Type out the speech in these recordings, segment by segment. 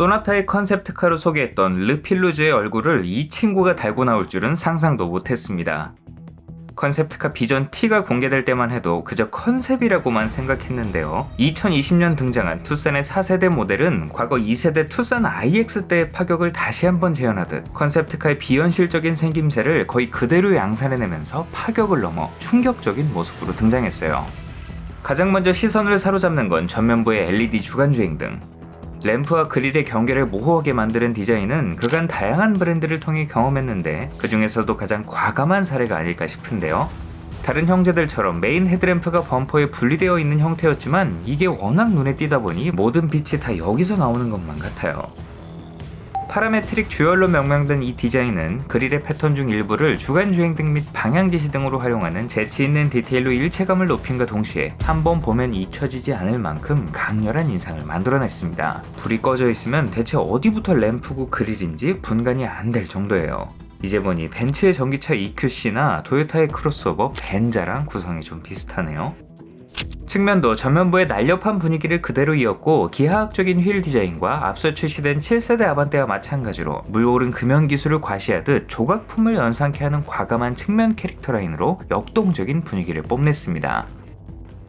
소나타의 컨셉트카로 소개했던 르필루즈의 얼굴을 이 친구가 달고 나올 줄은 상상도 못했습니다. 컨셉트카 비전 T가 공개될 때만 해도 그저 컨셉이라고만 생각했는데요. 2020년 등장한 투싼의 4세대 모델은 과거 2세대 투싼 IX 때의 파격을 다시 한번 재현하듯 컨셉트카의 비현실적인 생김새를 거의 그대로 양산해내면서 파격을 넘어 충격적인 모습으로 등장했어요. 가장 먼저 시선을 사로잡는 건 전면부의 LED 주간주행 등 램프와 그릴의 경계를 모호하게 만드는 디자인은 그간 다양한 브랜드를 통해 경험했는데 그 중에서도 가장 과감한 사례가 아닐까 싶은데요. 다른 형제들처럼 메인 헤드램프가 범퍼에 분리되어 있는 형태였지만 이게 워낙 눈에 띄다 보니 모든 빛이 다 여기서 나오는 것만 같아요. 파라메트릭 듀얼로 명명된 이 디자인은 그릴의 패턴 중 일부를 주간 주행 등 및 방향 지시 등으로 활용하는 재치 있는 디테일로 일체감을 높임과 동시에 한 번 보면 잊혀지지 않을 만큼 강렬한 인상을 만들어냈습니다. 불이 꺼져 있으면 대체 어디부터 램프고 그릴인지 분간이 안 될 정도예요. 이제 보니 벤츠의 전기차 EQC나 토요타의 크로스오버 벤자랑 구성이 좀 비슷하네요. 측면도 전면부의 날렵한 분위기를 그대로 이었고 기하학적인 휠 디자인과 앞서 출시된 7세대 아반떼와 마찬가지로 물오른 금연 기술을 과시하듯 조각품을 연상케 하는 과감한 측면 캐릭터 라인으로 역동적인 분위기를 뽐냈습니다.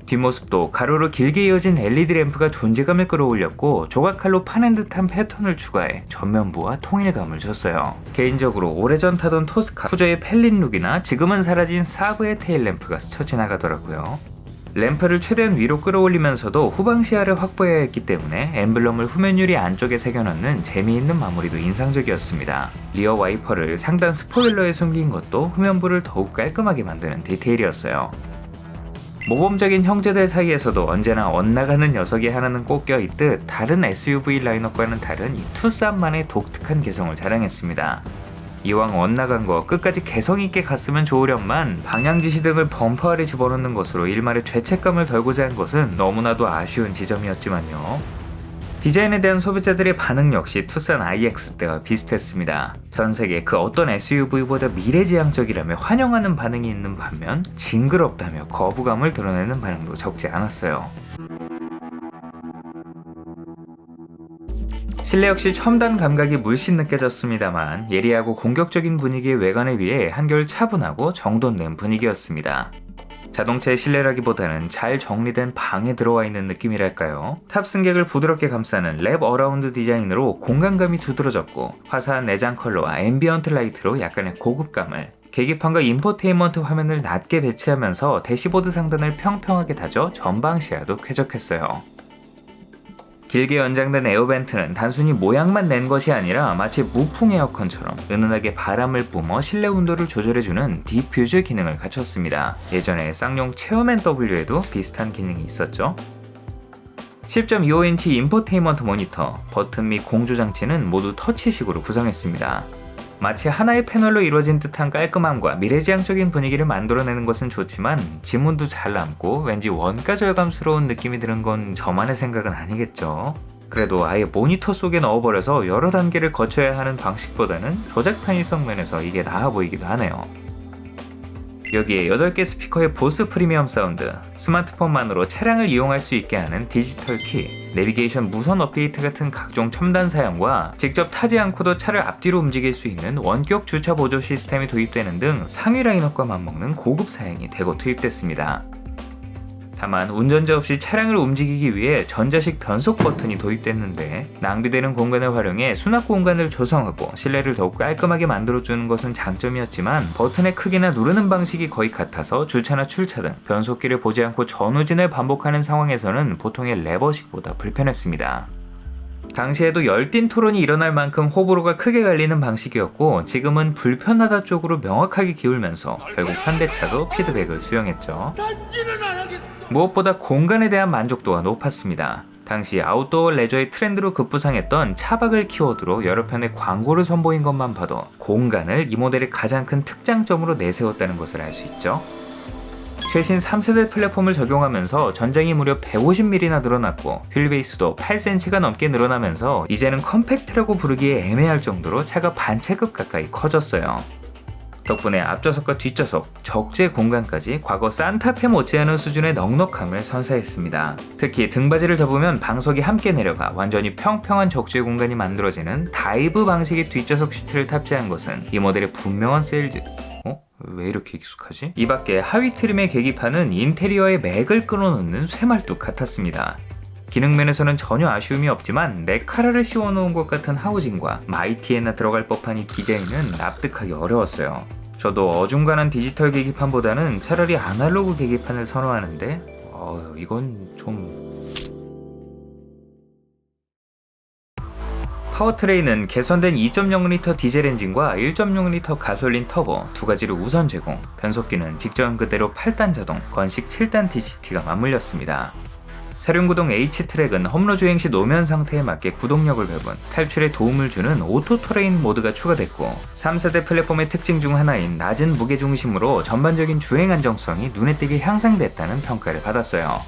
뒷모습도 가로로 길게 이어진 LED 램프가 존재감을 끌어올렸고 조각칼로 파낸 듯한 패턴을 추가해 전면부와 통일감을 줬어요. 개인적으로 오래전 타던 토스카, 후저의 펠린 룩이나 지금은 사라진 사브의 테일 램프가 스쳐 지나가더라고요. 램프를 최대한 위로 끌어올리면서도 후방 시야를 확보해야 했기 때문에 엠블럼을 후면 유리 안쪽에 새겨넣는 재미있는 마무리도 인상적이었습니다. 리어 와이퍼를 상단 스포일러에 숨긴 것도 후면부를 더욱 깔끔하게 만드는 디테일이었어요. 모범적인 형제들 사이에서도 언제나 엇나가는 녀석이 하나는 꼭 껴있듯 다른 SUV 라인업과는 다른 이 투싼만의 독특한 개성을 자랑했습니다. 이왕 엇나간 거 끝까지 개성 있게 갔으면 좋으련만 방향지시 등을 범퍼 아래 집어넣는 것으로 일말의 죄책감을 덜고자 한 것은 너무나도 아쉬운 지점이었지만요. 디자인에 대한 소비자들의 반응 역시 투싼 IX 때와 비슷했습니다. 전 세계 그 어떤 SUV보다 미래지향적이라며 환영하는 반응이 있는 반면 징그럽다며 거부감을 드러내는 반응도 적지 않았어요. 실내 역시 첨단 감각이 물씬 느껴졌습니다만 예리하고 공격적인 분위기의 외관에 비해 한결 차분하고 정돈된 분위기였습니다. 자동차의 실내라기보다는 잘 정리된 방에 들어와 있는 느낌이랄까요. 탑 승객을 부드럽게 감싸는 랩 어라운드 디자인으로 공간감이 두드러졌고 화사한 내장 컬러와 앰비언트 라이트로 약간의 고급감을 계기판과 인포테인먼트 화면을 낮게 배치하면서 대시보드 상단을 평평하게 다져 전방 시야도 쾌적했어요. 길게 연장된 에어벤트는 단순히 모양만 낸 것이 아니라 마치 무풍 에어컨처럼 은은하게 바람을 뿜어 실내 온도를 조절해주는 디퓨즈 기능을 갖췄습니다. 예전에 쌍용 체어맨 W에도 비슷한 기능이 있었죠. 10.25인치 인포테인먼트 모니터, 버튼 및 공조 장치는 모두 터치식으로 구성했습니다. 마치 하나의 패널로 이루어진 듯한 깔끔함과 미래지향적인 분위기를 만들어내는 것은 좋지만 지문도 잘 남고 왠지 원가 절감스러운 느낌이 드는 건 저만의 생각은 아니겠죠. 그래도 아예 모니터 속에 넣어버려서 여러 단계를 거쳐야 하는 방식보다는 조작 편의성 면에서 이게 나아 보이기도 하네요. 여기에 8개 스피커의 보스 프리미엄 사운드, 스마트폰만으로 차량을 이용할 수 있게 하는 디지털 키, 내비게이션 무선 업데이트 같은 각종 첨단 사양과 직접 타지 않고도 차를 앞뒤로 움직일 수 있는 원격 주차 보조 시스템이 도입되는 등 상위 라인업과 맞먹는 고급 사양이 대거 투입됐습니다. 다만 운전자 없이 차량을 움직이기 위해 전자식 변속 버튼이 도입됐는데 낭비되는 공간을 활용해 수납 공간을 조성하고 실내를 더욱 깔끔하게 만들어주는 것은 장점이었지만 버튼의 크기나 누르는 방식이 거의 같아서 주차나 출차 등 변속기를 보지 않고 전후진을 반복하는 상황에서는 보통의 레버식보다 불편했습니다. 당시에도 열띤 토론이 일어날 만큼 호불호가 크게 갈리는 방식이었고 지금은 불편하다 쪽으로 명확하게 기울면서 결국 현대차도 피드백을 수용했죠. 무엇보다 공간에 대한 만족도가 높았습니다. 당시 아웃도어 레저의 트렌드로 급부상했던 차박을 키워드로 여러 편의 광고를 선보인 것만 봐도 공간을 이 모델의 가장 큰 특장점으로 내세웠다는 것을 알 수 있죠. 최신 3세대 플랫폼을 적용하면서 전장이 무려 150mm나 늘어났고 휠 베이스도 8cm가 넘게 늘어나면서 이제는 컴팩트라고 부르기에 애매할 정도로 차가 반체급 가까이 커졌어요. 덕분에 앞좌석과 뒷좌석, 적재 공간까지 과거 산타페 못지않은 수준의 넉넉함을 선사했습니다. 특히 등받이를 접으면 방석이 함께 내려가 완전히 평평한 적재 공간이 만들어지는 다이브 방식의 뒷좌석 시트를 탑재한 것은 이 모델의 분명한 세일즈. 어? 왜 이렇게 익숙하지? 이 밖에 하위 트림의 계기판은 인테리어의 맥을 끊어놓는 쇠말뚝 같았습니다. 기능 면에서는 전혀 아쉬움이 없지만 네카라를 씌워놓은 것 같은 하우징과 마이티에나 들어갈 법한 이 디자인은 납득하기 어려웠어요. 저도 어중간한 디지털 계기판보다는 차라리 아날로그 계기판을 선호하는데 어, 이건 좀 파워트레인은 개선된 2.0L 디젤 엔진과 1.6L 가솔린 터보 두 가지를 우선 제공, 변속기는 직전 그대로 8단 자동, 건식 7단 DCT가 맞물렸습니다. 사륜구동 H트랙은 험로 주행 시 노면 상태에 맞게 구동력을 배분, 탈출에 도움을 주는 오토 터레인 모드가 추가됐고 3세대 플랫폼의 특징 중 하나인 낮은 무게 중심으로 전반적인 주행 안정성이 눈에 띄게 향상됐다는 평가를 받았어요.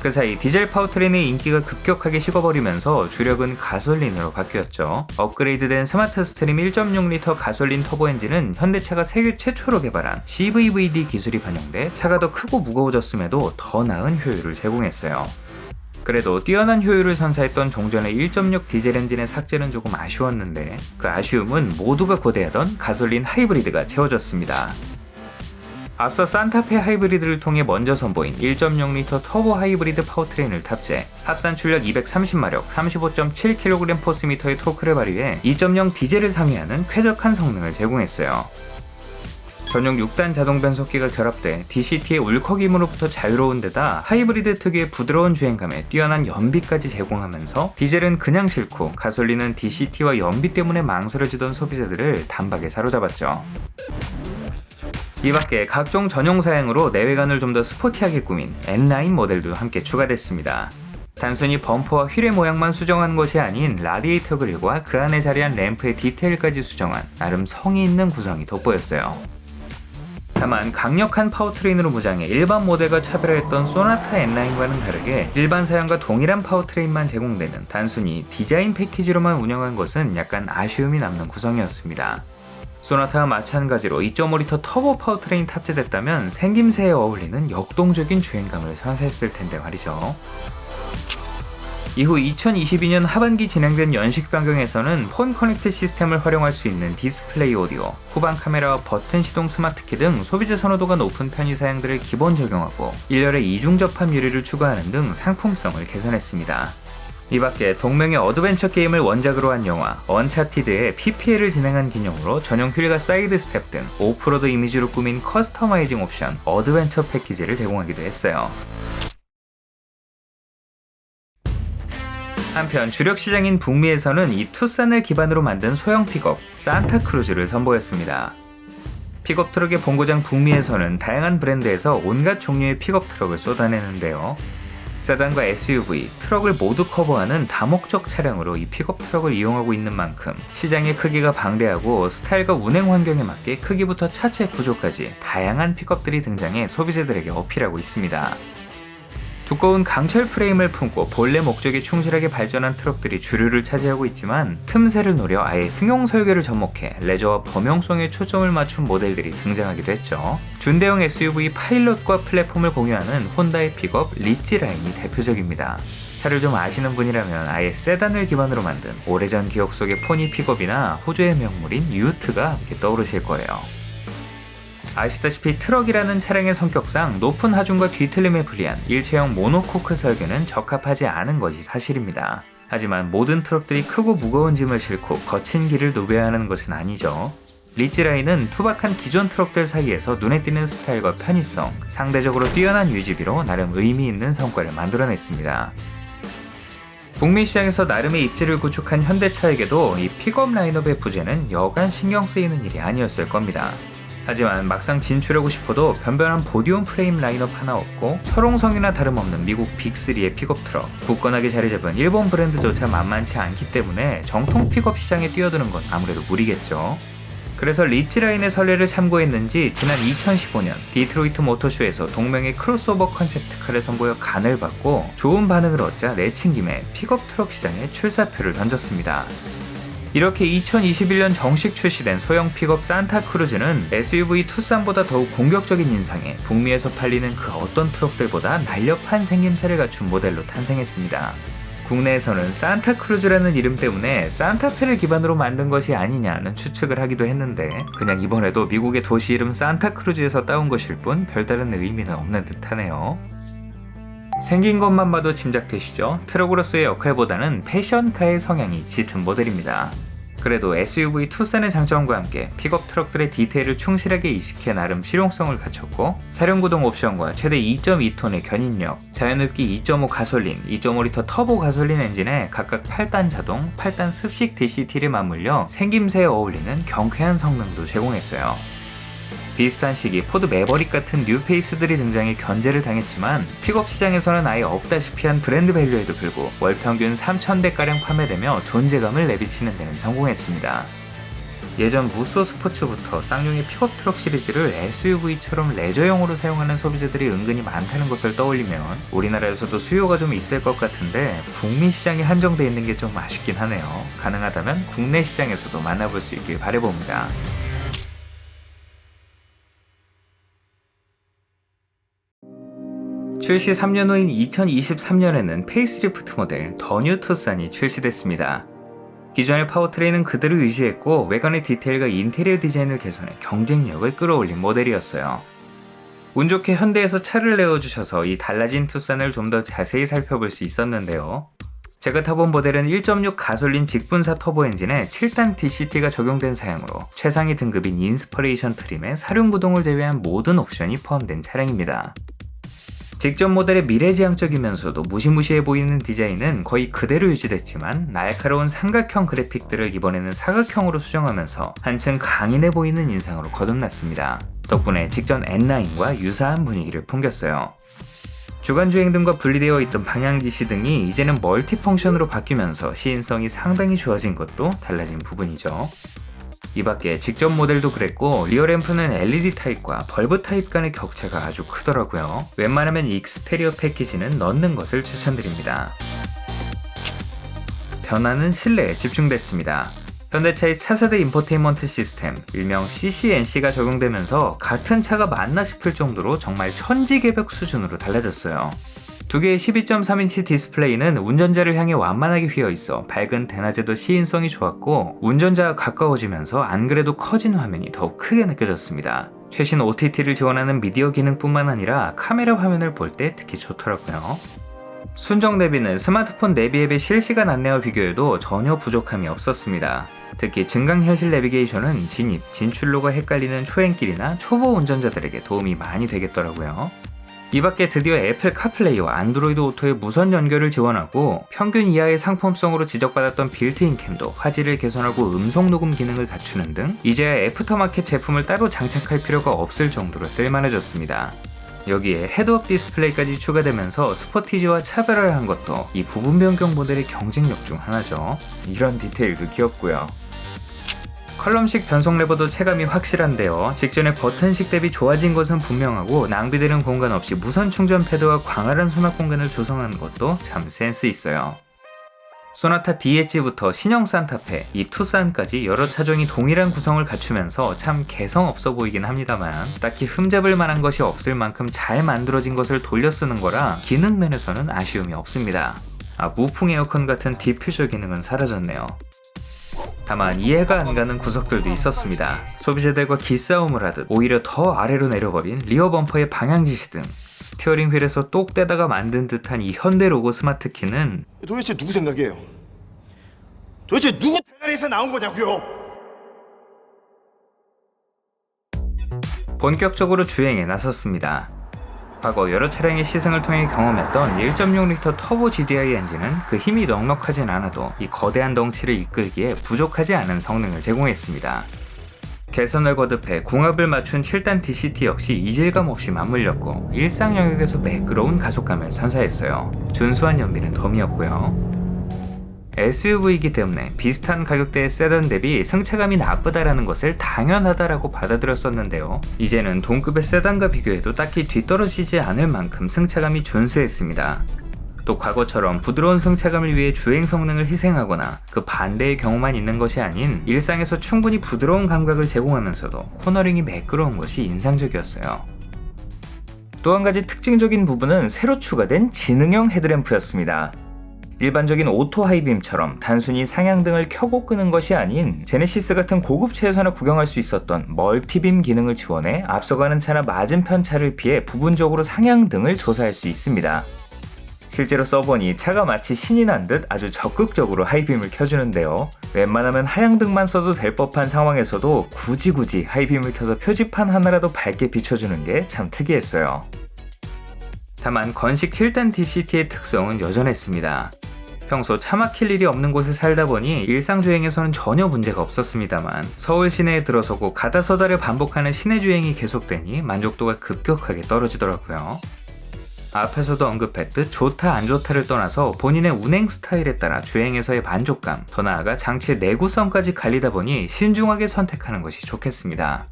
그 사이 디젤 파워트레인의 인기가 급격하게 식어버리면서 주력은 가솔린으로 바뀌었죠. 업그레이드된 스마트 스트림 1.6L 가솔린 터보 엔진은 현대차가 세계 최초로 개발한 CVVD 기술이 반영돼 차가 더 크고 무거워졌음에도 더 나은 효율을 제공했어요. 그래도 뛰어난 효율을 선사했던 종전의 1.6 디젤 엔진의 삭제는 조금 아쉬웠는데 그 아쉬움은 모두가 고대하던 가솔린 하이브리드가 채워졌습니다. 앞서 산타페 하이브리드를 통해 먼저 선보인 1.0L 터보 하이브리드 파워트레인을 탑재, 합산 출력 230마력, 35.7kg 포스미터의 토크를 발휘해 2.0 디젤을 상회하는 쾌적한 성능을 제공했어요. 전용 6단 자동 변속기가 결합돼 DCT의 울컥임으로부터 자유로운 데다 하이브리드 특유의 부드러운 주행감에 뛰어난 연비까지 제공하면서 디젤은 그냥 싫고 가솔린은 DCT와 연비 때문에 망설여지던 소비자들을 단박에 사로잡았죠. 이 밖에 각종 전용 사양으로 내외관을 좀 더 스포티하게 꾸민 N라인 모델도 함께 추가됐습니다. 단순히 범퍼와 휠의 모양만 수정한 것이 아닌 라디에이터 그릴과 그 안에 자리한 램프의 디테일까지 수정한 나름 성의 있는 구성이 돋보였어요. 다만 강력한 파워트레인으로 무장해 일반 모델과 차별화했던 소나타 N9과는 다르게 일반 사양과 동일한 파워트레인만 제공되는 단순히 디자인 패키지로만 운영한 것은 약간 아쉬움이 남는 구성이었습니다. 소나타와 마찬가지로 2.5L 터보 파워트레인 탑재됐다면 생김새에 어울리는 역동적인 주행감을 선사했을 텐데 말이죠. 이후 2022년 하반기 진행된 연식 변경에서는 폰 커넥트 시스템을 활용할 수 있는 디스플레이 오디오, 후방 카메라와 버튼 시동 스마트키 등 소비자 선호도가 높은 편의 사양들을 기본 적용하고 1열에 이중 접합 유리를 추가하는 등 상품성을 개선했습니다. 이 밖에 동명의 어드벤처 게임을 원작으로 한 영화 언차티드의 PPL을 진행한 기념으로 전용 휠과 사이드 스텝 등 오프로드 이미지로 꾸민 커스터마이징 옵션 어드벤처 패키지를 제공하기도 했어요. 한편 주력 시장인 북미에서는 이 투싼을 기반으로 만든 소형 픽업 산타크루즈를 선보였습니다. 픽업 트럭의 본고장 북미에서는 다양한 브랜드에서 온갖 종류의 픽업 트럭을 쏟아내는데요. 세단과 SUV, 트럭을 모두 커버하는 다목적 차량으로 이 픽업 트럭을 이용하고 있는 만큼 시장의 크기가 방대하고 스타일과 운행 환경에 맞게 크기부터 차체 구조까지 다양한 픽업들이 등장해 소비자들에게 어필하고 있습니다. 두꺼운 강철 프레임을 품고 본래 목적에 충실하게 발전한 트럭들이 주류를 차지하고 있지만 틈새를 노려 아예 승용 설계를 접목해 레저와 범용성에 초점을 맞춘 모델들이 등장하기도 했죠. 준대형 SUV 파일럿과 플랫폼을 공유하는 혼다의 픽업 리치 라인이 대표적입니다. 차를 좀 아시는 분이라면 아예 세단을 기반으로 만든 오래전 기억 속의 포니 픽업이나 호주의 명물인 유트가 떠오르실 거예요. 아시다시피 트럭이라는 차량의 성격상 높은 하중과 뒤틀림에 불리한 일체형 모노코크 설계는 적합하지 않은 것이 사실입니다. 하지만 모든 트럭들이 크고 무거운 짐을 싣고 거친 길을 누벼야 하는 것은 아니죠. 리치라인은 투박한 기존 트럭들 사이에서 눈에 띄는 스타일과 편의성, 상대적으로 뛰어난 유지비로 나름 의미 있는 성과를 만들어냈습니다. 북미 시장에서 나름의 입지를 구축한 현대차에게도 이 픽업 라인업의 부재는 여간 신경 쓰이는 일이 아니었을 겁니다. 하지만 막상 진출하고 싶어도 변변한 보디온 프레임 라인업 하나 없고 철옹성이나 다름없는 미국 빅3의 픽업 트럭, 굳건하게 자리 잡은 일본 브랜드조차 만만치 않기 때문에 정통 픽업 시장에 뛰어드는 건 아무래도 무리겠죠. 그래서 리치라인의 설례를 참고했는지 지난 2015년 디트로이트 모터쇼에서 동명의 크로스오버 컨셉트카를 선보여 간을 받고 좋은 반응을 얻자 내친 김에 픽업 트럭 시장에 출사표를 던졌습니다. 이렇게 2021년 정식 출시된 소형 픽업 산타 크루즈는 SUV 투싼보다 더욱 공격적인 인상에 북미에서 팔리는 그 어떤 트럭들보다 날렵한 생김새를 갖춘 모델로 탄생했습니다. 국내에서는 산타 크루즈라는 이름 때문에 산타페를 기반으로 만든 것이 아니냐는 추측을 하기도 했는데 그냥 이번에도 미국의 도시 이름 산타 크루즈에서 따온 것일 뿐 별다른 의미는 없는 듯하네요. 생긴 것만 봐도 짐작되시죠? 트럭으로서의 역할보다는 패션카의 성향이 짙은 모델입니다. 그래도 SUV 투싼의 장점과 함께 픽업 트럭들의 디테일을 충실하게 이식해 나름 실용성을 갖췄고 사륜구동 옵션과 최대 2.2톤의 견인력, 자연흡기 2.5 가솔린, 2.5리터 터보 가솔린 엔진에 각각 8단 자동, 8단 습식 DCT를 맞물려 생김새에 어울리는 경쾌한 성능도 제공했어요. 비슷한 시기 포드 매버릭 같은 뉴페이스들이 등장해 견제를 당했지만 픽업 시장에서는 아예 없다시피 한 브랜드 밸류에도 불구 월 평균 3,000대가량 판매되며 존재감을 내비치는 데는 성공했습니다. 예전 무쏘 스포츠부터 쌍용의 픽업 트럭 시리즈를 SUV처럼 레저용으로 사용하는 소비자들이 은근히 많다는 것을 떠올리면 우리나라에서도 수요가 좀 있을 것 같은데 북미 시장에 한정돼 있는 게 좀 아쉽긴 하네요. 가능하다면 국내 시장에서도 만나볼 수 있길 바라봅니다. 출시 3년 후인 2023년에는 페이스리프트 모델 더 뉴 투싼이 출시됐습니다. 기존의 파워트레인은 그대로 유지했고 외관의 디테일과 인테리어 디자인을 개선해 경쟁력을 끌어올린 모델이었어요. 운 좋게 현대에서 차를 내어주셔서 이 달라진 투싼을 좀 더 자세히 살펴볼 수 있었는데요. 제가 타본 모델은 1.6 가솔린 직분사 터보 엔진에 7단 DCT가 적용된 사양으로 최상위 등급인 인스퍼레이션 트림에 사륜 구동을 제외한 모든 옵션이 포함된 차량입니다. 직전 모델의 미래지향적이면서도 무시무시해 보이는 디자인은 거의 그대로 유지됐지만 날카로운 삼각형 그래픽들을 이번에는 사각형으로 수정하면서 한층 강인해 보이는 인상으로 거듭났습니다. 덕분에 직전 N9과 유사한 분위기를 풍겼어요. 주간주행 등과 분리되어 있던 방향지시 등이 이제는 멀티펑션으로 바뀌면서 시인성이 상당히 좋아진 것도 달라진 부분이죠. 이 밖에 직접 모델도 그랬고 리어램프는 LED 타입과 벌브 타입 간의 격차가 아주 크더라고요. 웬만하면 익스테리어 패키지는 넣는 것을 추천드립니다. 변화는 실내에 집중됐습니다. 현대차의 차세대 인포테인먼트 시스템, 일명 CCNC가 적용되면서 같은 차가 맞나 싶을 정도로 정말 천지개벽 수준으로 달라졌어요. 두 개의 12.3인치 디스플레이는 운전자를 향해 완만하게 휘어 있어 밝은 대낮에도 시인성이 좋았고 운전자가 가까워지면서 안 그래도 커진 화면이 더욱 크게 느껴졌습니다. 최신 OTT를 지원하는 미디어 기능뿐만 아니라 카메라 화면을 볼 때 특히 좋더라고요. 순정 내비는 스마트폰 내비 앱의 실시간 안내와 비교해도 전혀 부족함이 없었습니다. 특히 증강현실 내비게이션은 진입, 진출로가 헷갈리는 초행길이나 초보 운전자들에게 도움이 많이 되겠더라고요. 이 밖에 드디어 애플 카플레이와 안드로이드 오토의 무선 연결을 지원하고 평균 이하의 상품성으로 지적받았던 빌트인 캠도 화질을 개선하고 음성 녹음 기능을 갖추는 등 이제야 애프터마켓 제품을 따로 장착할 필요가 없을 정도로 쓸만해졌습니다. 여기에 헤드업 디스플레이까지 추가되면서 스포티지와 차별화를 한 것도 이 부분 변경 모델의 경쟁력 중 하나죠. 이런 디테일도 귀엽고요. 컬럼식 변속 레버도 체감이 확실한데요. 직전의 버튼식 대비 좋아진 것은 분명하고 낭비되는 공간 없이 무선 충전 패드와 광활한 수납 공간을 조성한 것도 참 센스 있어요. 소나타 DH부터 신형 산타페, 이 투싼까지 여러 차종이 동일한 구성을 갖추면서 참 개성 없어 보이긴 합니다만 딱히 흠잡을 만한 것이 없을 만큼 잘 만들어진 것을 돌려 쓰는 거라 기능 면에서는 아쉬움이 없습니다. 아, 무풍 에어컨 같은 디퓨저 기능은 사라졌네요. 다만 이해가 안 가는 구석들도 있었습니다. 소비자들과 기싸움을 하듯 오히려 더 아래로 내려버린 리어 범퍼의 방향 지시 등 스티어링 휠에서 똑 떼다가 만든 듯한 이 현대 로고 스마트 키는 도대체 누구 생각이에요? 도대체 누구 대가리에서 나온 거냐고요? 본격적으로 주행에 나섰습니다. 과거 여러 차량의 시승을 통해 경험했던 1.6L 터보 GDI 엔진은 그 힘이 넉넉하진 않아도 이 거대한 덩치를 이끌기에 부족하지 않은 성능을 제공했습니다. 개선을 거듭해 궁합을 맞춘 7단 DCT 역시 이질감 없이 맞물렸고 일상 영역에서 매끄러운 가속감을 선사했어요. 준수한 연비는 덤이었고요. SUV이기 때문에 비슷한 가격대의 세단 대비 승차감이 나쁘다라는 것을 당연하다라고 받아들였었는데요. 이제는 동급의 세단과 비교해도 딱히 뒤떨어지지 않을 만큼 승차감이 준수했습니다. 또 과거처럼 부드러운 승차감을 위해 주행 성능을 희생하거나 그 반대의 경우만 있는 것이 아닌 일상에서 충분히 부드러운 감각을 제공하면서도 코너링이 매끄러운 것이 인상적이었어요. 또 한 가지 특징적인 부분은 새로 추가된 지능형 헤드램프였습니다. 일반적인 오토 하이빔처럼 단순히 상향등을 켜고 끄는 것이 아닌 제네시스 같은 고급 차에서나 구경할 수 있었던 멀티빔 기능을 지원해 앞서가는 차나 맞은편 차를 피해 부분적으로 상향등을 조사할 수 있습니다. 실제로 써보니 차가 마치 신이 난 듯 아주 적극적으로 하이빔을 켜주는데요. 웬만하면 하향등만 써도 될 법한 상황에서도 굳이 굳이 하이빔을 켜서 표지판 하나라도 밝게 비춰주는 게 참 특이했어요. 다만 건식 7단 DCT의 특성은 여전했습니다. 평소 차 막힐 일이 없는 곳에 살다 보니 일상주행에서는 전혀 문제가 없었습니다만 서울 시내에 들어서고 가다 서다를 반복하는 시내 주행이 계속되니 만족도가 급격하게 떨어지더라고요. 앞에서도 언급했듯 좋다 안 좋다를 떠나서 본인의 운행 스타일에 따라 주행에서의 만족감, 더 나아가 장치의 내구성까지 갈리다 보니 신중하게 선택하는 것이 좋겠습니다.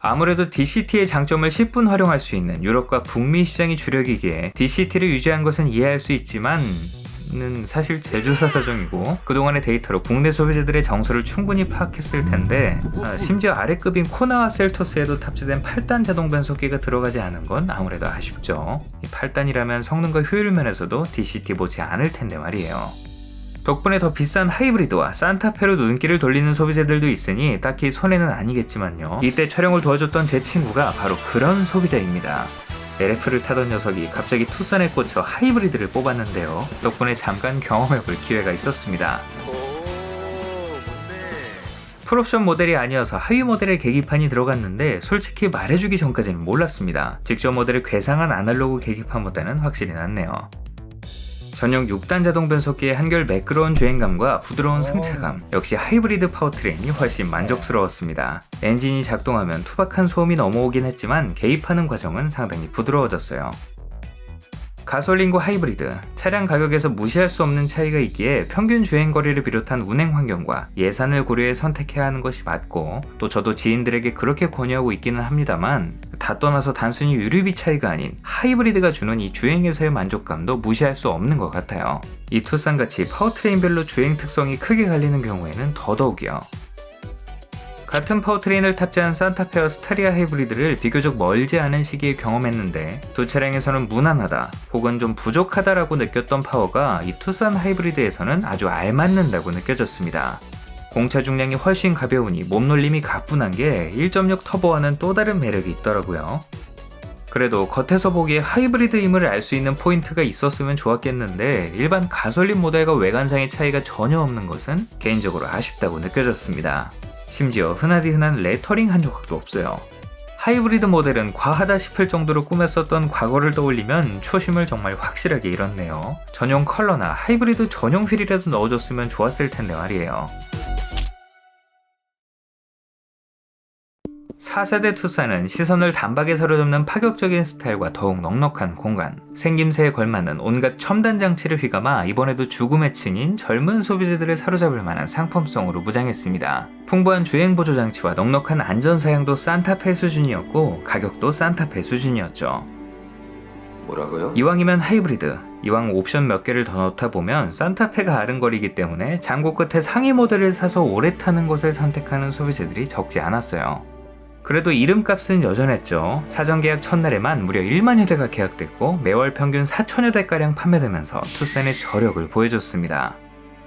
아무래도 DCT의 장점을 10분 활용할 수 있는 유럽과 북미 시장이 주력이기에 DCT를 유지한 것은 이해할 수 있지만 는 사실 제조사 사정이고 그동안의 데이터로 국내 소비자들의 정서를 충분히 파악했을 텐데 아, 심지어 아래급인 코나와 셀토스에도 탑재된 8단 자동 변속기가 들어가지 않은 건 아무래도 아쉽죠. 이 8단이라면 성능과 효율 면에서도 DCT 못지 않을 텐데 말이에요. 덕분에 더 비싼 하이브리드와 산타페로 눈길을 돌리는 소비자들도 있으니 딱히 손해는 아니겠지만요. 이때 촬영을 도와줬던 제 친구가 바로 그런 소비자입니다. LF를 타던 녀석이 갑자기 투싼에 꽂혀 하이브리드를 뽑았는데요. 덕분에 잠깐 경험해볼 기회가 있었습니다. 풀옵션 모델이 아니어서 하위 모델의 계기판이 들어갔는데 솔직히 말해주기 전까지는 몰랐습니다. 직접 모델을 괴상한 아날로그 계기판보다는 확실히 낫네요. 전용 6단 자동 변속기의 한결 매끄러운 주행감과 부드러운 승차감, 역시 하이브리드 파워트레인이 훨씬 만족스러웠습니다. 엔진이 작동하면 투박한 소음이 넘어오긴 했지만 개입하는 과정은 상당히 부드러워졌어요. 가솔린과 하이브리드, 차량 가격에서 무시할 수 없는 차이가 있기에 평균 주행 거리를 비롯한 운행 환경과 예산을 고려해 선택해야 하는 것이 맞고 또 저도 지인들에게 그렇게 권유하고 있기는 합니다만 다 떠나서 단순히 유류비 차이가 아닌 하이브리드가 주는 이 주행에서의 만족감도 무시할 수 없는 것 같아요. 이 투싼같이 파워트레인별로 주행 특성이 크게 갈리는 경우에는 더더욱이요. 같은 파워트레인을 탑재한 산타페와 스타리아 하이브리드를 비교적 멀지 않은 시기에 경험했는데 두 차량에서는 무난하다 혹은 좀 부족하다라고 느꼈던 파워가 이 투싼 하이브리드에서는 아주 알맞는다고 느껴졌습니다. 공차 중량이 훨씬 가벼우니 몸놀림이 가뿐한 게 1.6 터보와는 또 다른 매력이 있더라고요. 그래도 겉에서 보기에 하이브리드임을 알 수 있는 포인트가 있었으면 좋았겠는데 일반 가솔린 모델과 외관상의 차이가 전혀 없는 것은 개인적으로 아쉽다고 느껴졌습니다. 심지어 흔하디 흔한 레터링 한 조각도 없어요. 하이브리드 모델은 과하다 싶을 정도로 꾸몄었던 과거를 떠올리면 초심을 정말 확실하게 잃었네요. 전용 컬러나 하이브리드 전용 휠이라도 넣어줬으면 좋았을 텐데 말이에요. 4세대 투싼은 시선을 단박에 사로잡는 파격적인 스타일과 더욱 넉넉한 공간, 생김새에 걸맞는 온갖 첨단 장치를 휘감아 이번에도 죽음의 층인 젊은 소비자들을 사로잡을 만한 상품성으로 무장했습니다. 풍부한 주행 보조 장치와 넉넉한 안전 사양도 산타페 수준이었고 가격도 산타페 수준이었죠. 뭐라고요? 이왕이면 하이브리드, 이왕 옵션 몇 개를 더 넣다 보면 산타페가 아른거리기 때문에 장고 끝에 상위 모델을 사서 오래 타는 것을 선택하는 소비자들이 적지 않았어요. 그래도 이름값은 여전했죠. 사전 계약 첫날에만 무려 1만여 대가 계약됐고 매월 평균 4천여 대가량 판매되면서 투싼의 저력을 보여줬습니다.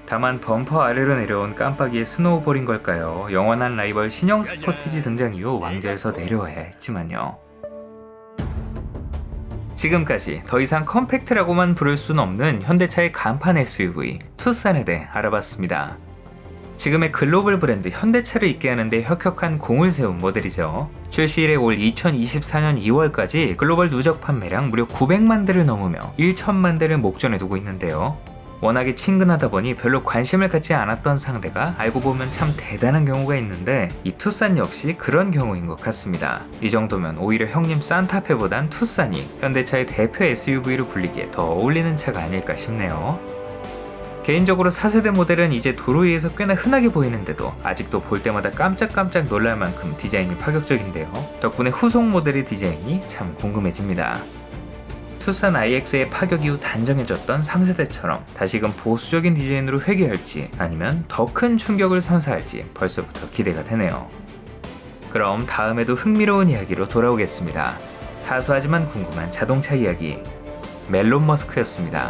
다만 범퍼 아래로 내려온 깜빡이의 스노우볼인 걸까요? 영원한 라이벌 신형 스포티지 등장 이후 왕좌에서 내려와야 했지만요. 지금까지 더 이상 컴팩트라고만 부를 순 없는 현대차의 간판 SUV 투싼에 대해 알아봤습니다. 지금의 글로벌 브랜드 현대차를 있게 하는데 혁혁한 공을 세운 모델이죠. 출시 이래 올 2024년 2월까지 글로벌 누적 판매량 무려 900만 대를 넘으며 1천만 대를 목전에 두고 있는데요. 워낙에 친근하다 보니 별로 관심을 갖지 않았던 상대가 알고 보면 참 대단한 경우가 있는데 이 투싼 역시 그런 경우인 것 같습니다. 이 정도면 오히려 형님 산타페보단 투싼이 현대차의 대표 SUV로 불리기에 더 어울리는 차가 아닐까 싶네요. 개인적으로 4세대 모델은 이제 도로 위에서 꽤나 흔하게 보이는데도 아직도 볼 때마다 깜짝깜짝 놀랄 만큼 디자인이 파격적인데요. 덕분에 후속 모델의 디자인이 참 궁금해집니다. 투싼 IX의 파격 이후 단정해졌던 3세대처럼 다시금 보수적인 디자인으로 회귀할지 아니면 더 큰 충격을 선사할지 벌써부터 기대가 되네요. 그럼 다음에도 흥미로운 이야기로 돌아오겠습니다. 사소하지만 궁금한 자동차 이야기 멜론 머스크였습니다.